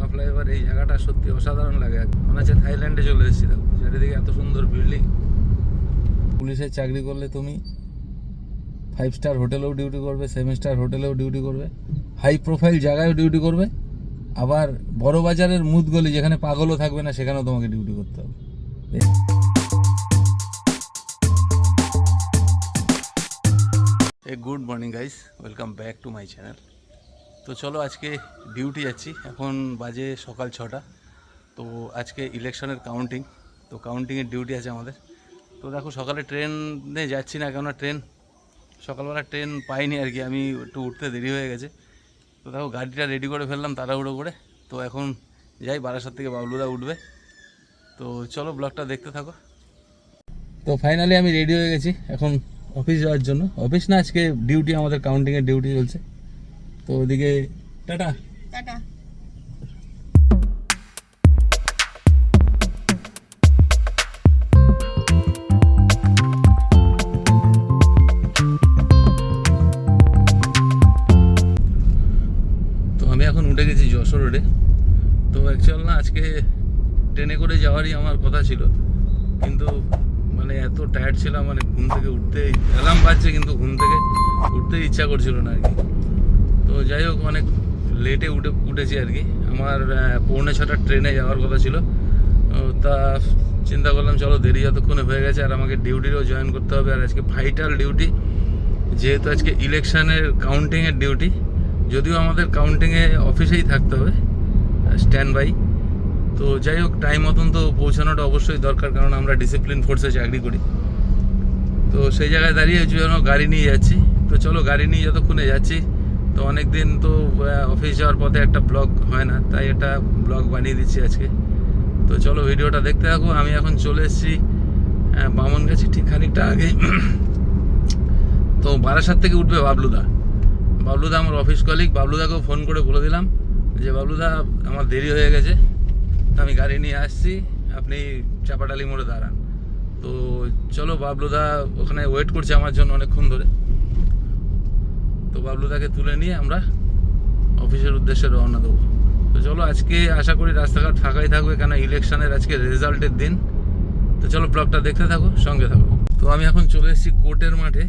ভাঙা ফ্লাইওভার, এই জায়গাটা সত্যি অসাধারণ লাগে। মনে হচ্ছে থাইল্যান্ডে চলে এসেছি দেখো, চারিদিকে এত সুন্দর বিল্ডিং পুলিশের চাকরি করলে তুমি ফাইভ স্টার হোটেলেও ডিউটি করবে সেভেন স্টার হোটেলেও ডিউটি করবে হাই প্রোফাইল জায়গায়ও ডিউটি করবে, আবার বড় বাজারের মুদগলি যেখানে পাগলও থাকবে না, সেখানেও তোমাকে ডিউটি করতে হবে। এ good morning guys welcome back to my channel তো চলো আজকে ডিউটি যাচ্ছি। এখন বাজে সকাল ছটা। তো আজকে ইলেকশনের কাউন্টিং তো কাউন্টিংয়ের ডিউটি আছে আমাদের। তো দেখো সকালে ট্রেনে যাচ্ছি না কেননা ট্রেন, সকালবেলা ট্রেন পাইনি আর কি। আমি একটু উঠতে দেরি হয়ে গেছে। তো দেখো গাড়িটা রেডি করে ফেললাম তাড়াহুড়ো করে। তো এখন যাই, বারাসাত থেকে বাবলুদা উঠবে। তো চলো ব্লগটা দেখতে থাকো। তো ফাইনালি আমি রেডি হয়ে গেছি। এখন অফিস যাওয়ার জন্য। অফিস না, আজকে ডিউটি, আমাদের কাউন্টিংয়ের ডিউটি চলছে। তো ওদিকে টাটা। টাটা। তো আমি এখন উঠে গেছি যশোর রোডে। তো অ্যাকচুয়াল না আজকে ট্রেনে করে যাওয়ারই আমার কথা ছিল। কিন্তু মানে এত টায়ার্ড ছিলাম মানে ঘুম থেকে উঠতে অ্যালার্ম বাজছে কিন্তু ঘুম থেকে উঠতে ইচ্ছা করছিল না আর কি। তো যাই হোক, অনেক লেটে উঠে উঠেছি আর কি। আমার পৌনে ছটার ট্রেনে যাওয়ার কথা ছিল। তা চিন্তা করলাম, চলো দেরি যতক্ষণে হয়ে গেছে, আর আমাকে ডিউটিরও জয়েন করতে হবে। আর আজকে ভাইটাল ডিউটি যেহেতু আজকে ইলেকশানের কাউন্টিংয়ের ডিউটি যদিও আমাদের কাউন্টিংয়ে অফিসেই থাকতে হবে স্ট্যান্ড বাই তো যাই হোক টাইম মতন তো পৌঁছানোটা অবশ্যই দরকার, কারণ আমরা ডিসিপ্লিন ফোর্সে চাকরি করি। তো সেই জায়গায় দাঁড়িয়ে জন্য গাড়ি নিয়ে যাচ্ছি। তো চলো গাড়ি নিয়ে যতক্ষণে যাচ্ছি তো অনেক দিন তো অফিস যাওয়ার পথে একটা ব্লগ হয় না, তাই একটা ব্লগ বানিয়ে দিচ্ছি আজকে। তো চলো ভিডিওটা দেখতে থাকো, আমি এখন চলে এসেছি বামন গেছি ঠিক খানিকটা আগে। তো বারাসাত থেকে উঠবে বাবলুদা। বাবলুদা আমার অফিস কলিগ বাবলুদাকেও ফোন করে বলে দিলাম যে, বাবলুদা, আমার দেরি হয়ে গেছে, তো আমি গাড়ি নিয়ে আসছি, আপনি চাপাটালি মোড়ে দাঁড়ান। তো চলো বাবলুদা ওখানে ওয়েট করছে আমার জন্য অনেকক্ষণ ধরে। তো বাবলুদাকে তুলে নিয়ে আমরা অফিসের উদ্দেশ্যে রওনা দেবো। তো চলো, আজকে আশা করি রাস্তাঘাট ফাঁকাই থাকবে কেন ইলেকশনের আজকে রেজাল্টের দিন। তো চলো, ব্লগটা দেখতে থাকো, সঙ্গে থাকো। তো আমি এখন চলে এসেছি কোর্টের মাঠে।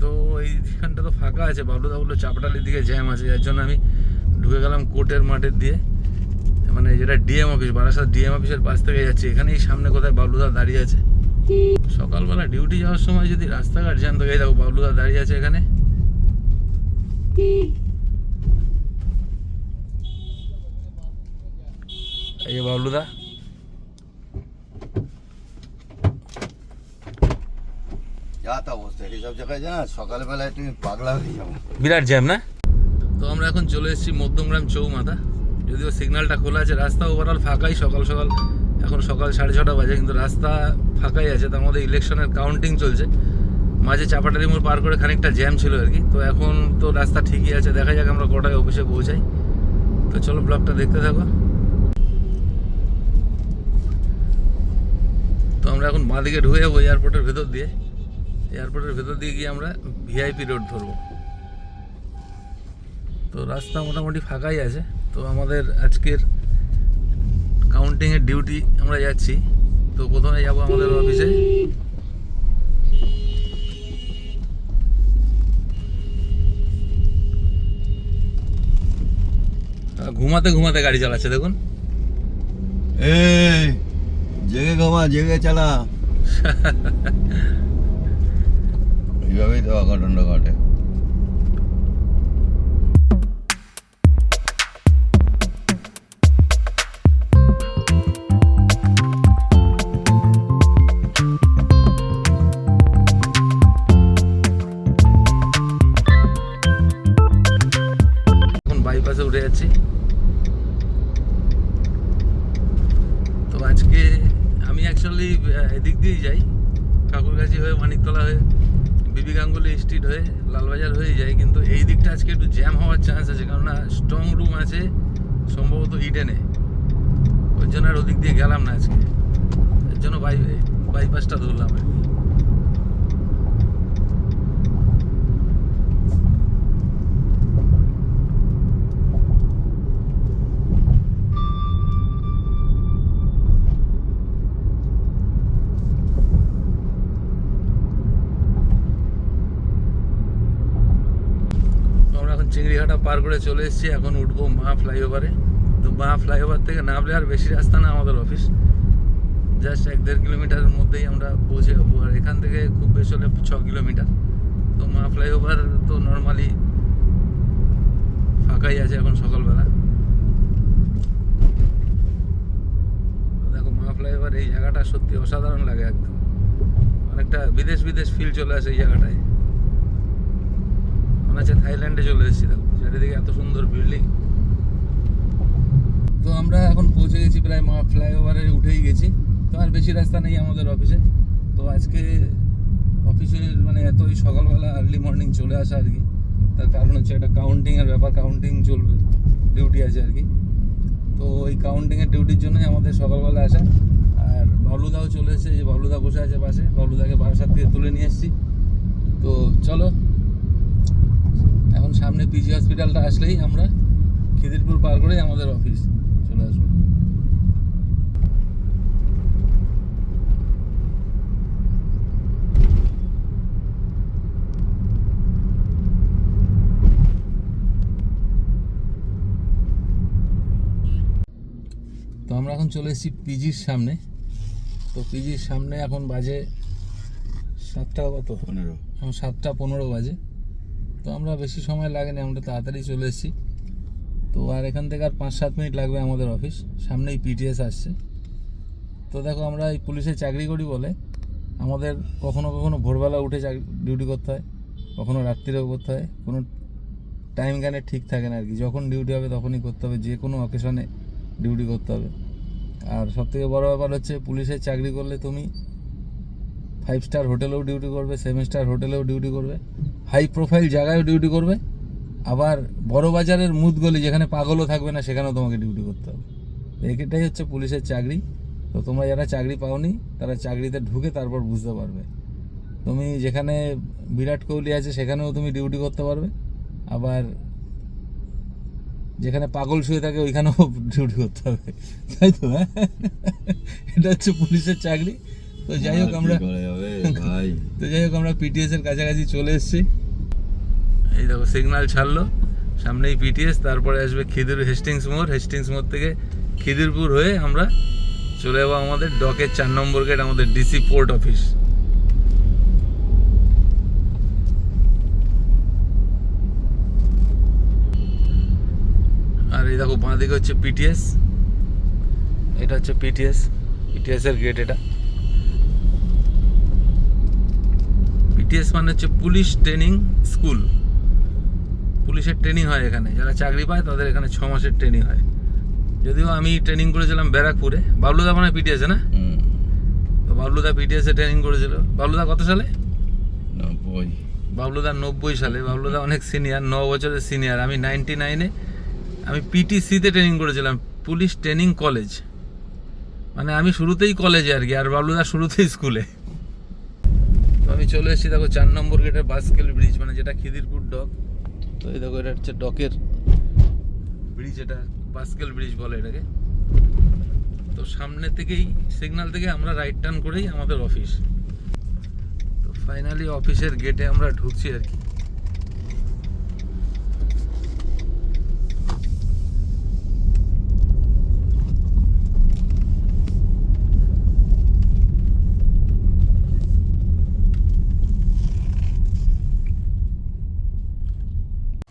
তো এইখানটা তো ফাঁকা আছে, বাবলুদা বলল চাপটালির দিকে জ্যাম আছে, যার জন্য আমি ঢুকে গেলাম কোর্টের মাঠের দিয়ে। মানে যেটা ডিএম অফিস, বারাসাত ডিএম অফিসের পাশ থেকে যাচ্ছি, এখানেই সামনে কোথায় বাবলুদা দাঁড়িয়ে আছে। সকালবেলা ডিউটি যাওয়ার সময় যদি রাস্তাঘাট জ্যাম থাকে, এই দেখো বাবলুদা দাঁড়িয়ে আছে এখানে। এই যে বাবলুদা যা তা অবস্থা এইসব জায়গায় জানা? সকালবেলায় তুমি পাগলা হয়ে যাব বিরাট জ্যাম না? তো আমরা এখন চলে এসেছি মধ্যমগ্রাম চৌমাথা। যদিও সিগন্যালটা খোলা আছে রাস্তা ওভারঅল ফাঁকাই সকাল সকাল। এখন সকাল সাড়ে ছটা বাজে কিন্তু রাস্তা ফাঁকাই আছে তার মধ্যে ইলেকশনের কাউন্টিং চলছে। মাঝে চাপাটারি মোড় পার করে খানিকটা জ্যাম ছিল আর কি। তো এখন তো রাস্তা ঠিকই আছে, দেখা যাক আমরা কটায় অফিসে পৌঁছাই। তো চলো ব্লগটা দেখতে থাকো। তো আমরা এখন বাঁদিকে ঢুকে যাব এয়ারপোর্টের ভেতর দিয়ে। এয়ারপোর্টের ভেতর দিয়ে গিয়ে আমরা ভিআইপি রোড ধরবো। তো রাস্তা মোটামুটি ফাঁকাই আছে। তো আমাদের আজকের কাউন্টিংয়ের ডিউটি আমরা যাচ্ছি। তো প্রথমে যাব আমাদের অফিসে ঘুমাতে ঘুমাতে গাড়ি চালাচ্ছে দেখুন। এই জেগে ঘুমা জেগে চালা। এইভাবেই তো অঘটনটা ঘটে। আজকে একটু জ্যাম হওয়ার চান্স আছে, কেননা স্ট্রং রুম আছে, সম্ভবত ইডেনে ওই জন্য আর ওদিক দিয়ে গেলাম না আজকে। এর জন্য বাই বাইপাসটা ধরলাম আর কি। চিংড়িঘাটা পার করে চলে এসেছি, এখন উঠবো মা ফ্লাইওভারে তো মা ফ্লাইওভার থেকে নামলে আর বেশি রাস্তা না আমাদের অফিস জাস্ট এক দেড় কিলোমিটারের মধ্যেই আমরা পৌঁছে যাব। আর এখান থেকে খুব বেশি হলে ছ কিলোমিটার তো মা ফ্লাইওভার তো নর্মালি ফাঁকাই আছে এখন সকালবেলা। দেখো মা ফ্লাইওভার এই জায়গাটা সত্যি অসাধারণ লাগে একদম। অনেকটা বিদেশ বিদেশ ফিল চলে আসে এই জায়গাটায়। হচ্ছে থাইল্যান্ডে চলে এসেছি দেখো চারিদিকে এত সুন্দর বিল্ডিং। তো আমরা এখন পৌঁছে গেছি প্রায় মা ফ্লাইওভারে উঠেই গেছি। তো আর বেশি রাস্তা নেই আমাদের অফিসে। তো আজকে অফিসে মানে এতই সকালবেলা আর্লি মর্নিং চলে আসা আর কি। তার কারণ হচ্ছে একটা কাউন্টিংয়ের ব্যাপার কাউন্টিং চলবে ডিউটি আছে আর কি। তো ওই কাউন্টিংয়ের ডিউটির জন্যই আমাদের সকালবেলা আসা। আর বাবলুদাও চলে এসেছে, যে বাবলুদা বসে আছে পাশে। বাবলুদাকে বারাসাত থেকে তুলে নিয়ে এসেছি। তো চলো সামনে পিজি হসপিটালটা আসলেই আমরা খিদিরপুর পার করেই আমাদের অফিস চলে আসব। তো আমরা এখন চলে এসেছি পিজির সামনে। তো পিজির সামনে এখন বাজে সাতটা কত? পনেরো। এখন সাতটা পনেরো বাজে। তো আমরা বেশি সময় লাগেনি, আমরা তাড়াতাড়ি চলে এসেছি। তো আর এখান থেকে আর পাঁচ সাত মিনিট লাগবে আমাদের অফিস, সামনেই পিটিএস আসছে। তো দেখো আমরা এই পুলিশে চাকরি করি বলে আমাদের কখনো কখনো ভোরবেলা উঠে ডিউটি করতে হয়, কখনো রাত্রিরেও করতে হয়, কোনো টাইম জ্ঞানে ঠিক থাকে না আর কি। যখন ডিউটি হবে তখনই করতে হবে, যে কোনো অকেশনে ডিউটি করতে হবে। আর সবথেকে বড় ব্যাপার হচ্ছে পুলিশের চাকরি করলে তুমি ফাইভ স্টার হোটেলেও ডিউটি করবে সেভেন স্টার হোটেলেও ডিউটি করবে। হাই প্রোফাইল জায়গায়ও ডিউটি করবে। আবার বড় বাজারের মুদগলি যেখানে পাগলও থাকবে না সেখানেও তোমাকে ডিউটি করতে হবে। এটাই হচ্ছে পুলিশের চাকরি। তো তোমরা যারা চাকরি পাওনি তারা চাকরিতে ঢুকে তারপর বুঝতে পারবে। তুমি যেখানে বিরাট কোহলি আছে সেখানেও তুমি ডিউটি করতে পারবে। আবার যেখানে পাগল শুয়ে থাকে ওইখানেও ডিউটি করতে হবে। তাই তো হ্যাঁ? এটা হচ্ছে পুলিশের চাকরি। তো যাই হোক আমরা ভাই। তো যাই হোক, আমরা পিটিএস এর কাছাকাছি চলে এসেছি। এই দেখো সিগন্যাল ছাড়লো। সামনেই পিটিএস তারপরে আসবে খিদির হেস্টিংস মোড়। হেস্টিংস মোড় থেকে খিদিরপুর হয়ে আমরা চলে যাব আমাদের ডকের চার নম্বর গেট আমাদের ডিসি পোর্ট অফিস আর এই দেখো বাঁ দিকে হচ্ছে পিটিএস এটা হচ্ছে পিটিএস পিটিএস এর গেট এটা। পিটিএস মানে হচ্ছে পুলিশ ট্রেনিং স্কুল। পুলিশের ট্রেনিং হয় এখানে। যারা চাকরি পায় তাদের এখানে ছ মাসের ট্রেনিং হয়। যদিও আমি ট্রেনিং করেছিলাম ব্যারাকপুরে। বাবলুদা মানে পিটিএসে না? তো বাবলুদা পিটিএসে ট্রেনিং করেছিল। বাবলুদা কত সালে? নব্বই। বাবলুদা নব্বই সালে। বাবলুদা অনেক সিনিয়র ন বছরের সিনিয়র আমি নাইনটি নাইনে আমি পিটিসিতে ট্রেনিং করেছিলাম পুলিশ ট্রেনিং কলেজ। মানে আমি শুরুতেই কলেজে আর কি আর বাবলুদা শুরুতেই স্কুলে। আমি চলে এসেছি দেখো চার নম্বর গেটের বাসকেল ব্রিজ মানে যেটা খিদিরপুর ডক। তো এই দেখো এটা হচ্ছে ডকের ব্রিজ, এটা বাসকেল ব্রিজ বলে এটাকে। তো সামনে থেকেই, সিগনাল থেকে আমরা রাইট টার্ন করেই আমাদের অফিস। তো ফাইনালি অফিসের গেটে আমরা ঢুকছি আর কি।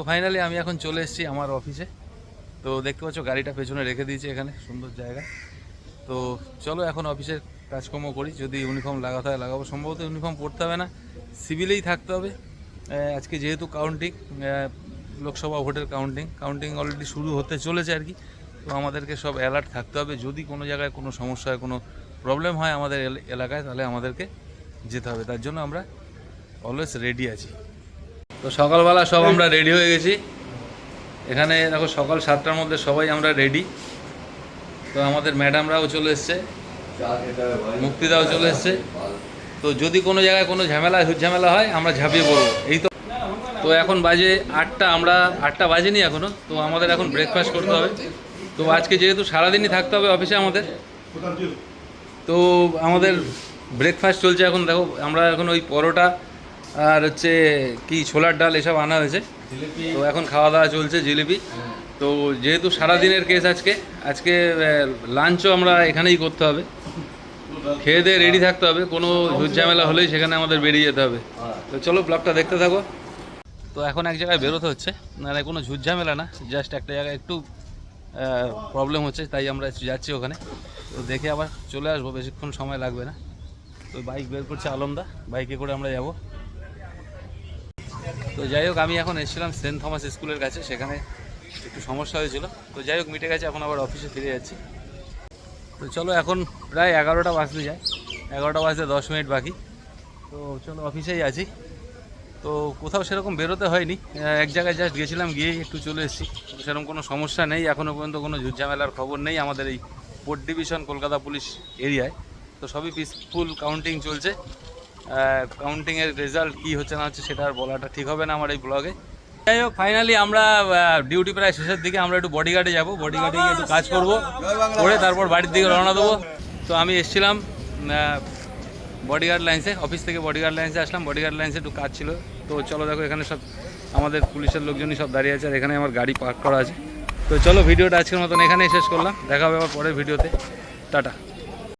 তো ফাইনালি আমি এখন চলে এসেছি আমার অফিসে তো দেখতে পাচ্ছ গাড়িটা পেছনে রেখে দিয়েছি এখানে, সুন্দর জায়গা। তো চলো এখন অফিসের কাজকর্ম করি, যদি ইউনিফর্ম লাগাতে হয় লাগাবো। সম্ভবত ইউনিফর্ম পরতে হবে না সিভিলেই থাকতে হবে। আজকে যেহেতু কাউন্টিং লোকসভা ভোটের কাউন্টিং কাউন্টিং অলরেডি শুরু হতে চলেছে আর কি। তো আমাদেরকে সব অ্যালার্ট থাকতে হবে, যদি কোনো জায়গায় কোনো সমস্যা হয়, কোনো প্রবলেম হয় আমাদের এল- এলাকায়, তাহলে আমাদেরকে যেতে হবে। তার জন্য আমরা অলওয়েজ রেডি আছি। তো সকালবেলা সব আমরা রেডি হয়ে গেছি। এখানে দেখো সকাল সাতটার মধ্যে সবাই আমরা রেডি তো আমাদের ম্যাডামরাও চলে এসছে। মুক্তিদাও চলে এসছে। তো যদি কোনো জায়গায় কোনো ঝামেলা ঝামেলা হয়, আমরা ঝাঁপিয়ে পড়ব। এই তো তো এখন বাজে আটটা, আমরা আটটা বাজেনি এখনও তো আমাদের এখন ব্রেকফাস্ট করতে হবে। তো আজকে যেহেতু সারাদিনই থাকতে হবে অফিসে আমাদের। তো আমাদের ব্রেকফাস্ট চলছে এখন। দেখো, আমরা এখন ওই পরোটা আর হচ্ছে কি ছোলার ডাল এসব আনা হয়েছে। তো এখন খাওয়া দাওয়া চলছে জিলিপি। তো যেহেতু সারাদিনের কেস আজকে আজকে লাঞ্চও আমরা এখানেই করতে হবে। খেয়ে দিয়ে রেডি থাকতে হবে কোনো ঝুট ঝামেলা হলেই সেখানে আমাদের বেরিয়ে যেতে হবে। তো চলো ব্লগটা দেখতে থাকো। তো এখন এক জায়গায় বেরোতে হচ্ছে মানে কোনো ঝুট ঝামেলা না জাস্ট একটা জায়গায় একটু প্রবলেম হচ্ছে তাই আমরা যাচ্ছি ওখানে। তো দেখে আবার চলে আসব বেশিক্ষণ সময় লাগবে না। তো বাইক বের করছে আলমদা বাইকে করে আমরা যাব। তো যাই হোক, আমি এখন এসেছিলাম সেন্ট থমাস স্কুলের কাছে, সেখানে একটু সমস্যা হয়েছিল। তো যাই হোক, মিটে গেছে, এখন আবার অফিসে ফিরে যাচ্ছি। তো চলো, এখন প্রায় এগারোটা বাজতে যায়। এগারোটা বাজতে দশ মিনিট বাকি। তো চলো অফিসেই আছি। তো কোথাও সেরকম বেরোতে হয়নি। এক জায়গায় জাস্ট গেছিলাম, গিয়েই একটু চলে এসেছি। সেরকম কোনো সমস্যা নেই। এখনও পর্যন্ত কোনো ঝুটঝামেলার খবর নেই আমাদের এই পোর্ট ডিভিশন কলকাতা পুলিশ এরিয়ায়। তো সবই পিসফুল কাউন্টিং চলছে। কাউন্টিংয়ের রেজাল্ট কী হচ্ছে না হচ্ছে সেটা আর বলাটা ঠিক হবে না আমার এই ব্লগে যাই হোক ফাইনালি আমরা ডিউটি প্রায় শেষের দিকে, আমরা একটু বডিগার্ডে যাব। বডিগার্ডে গিয়ে একটু কাজ করব। করে তারপর বাড়ির দিকে রওনা দেবো। তো আমি এসেছিলাম বডিগার্ড লাইন্সে অফিস থেকে বডিগার্ড লাইন্সে আসলাম। বডিগার্ড লাইন্সে একটু কাজ ছিল। তো চলো দেখো, এখানে সব আমাদের পুলিশের লোকজনই সব দাঁড়িয়ে আছে, আর এখানে আমার গাড়ি পার্ক করা আছে। তো চলো, ভিডিওটা আজকের মতন এখানেই শেষ করলাম। দেখা হবে আবার পরের ভিডিওতে। টাটা।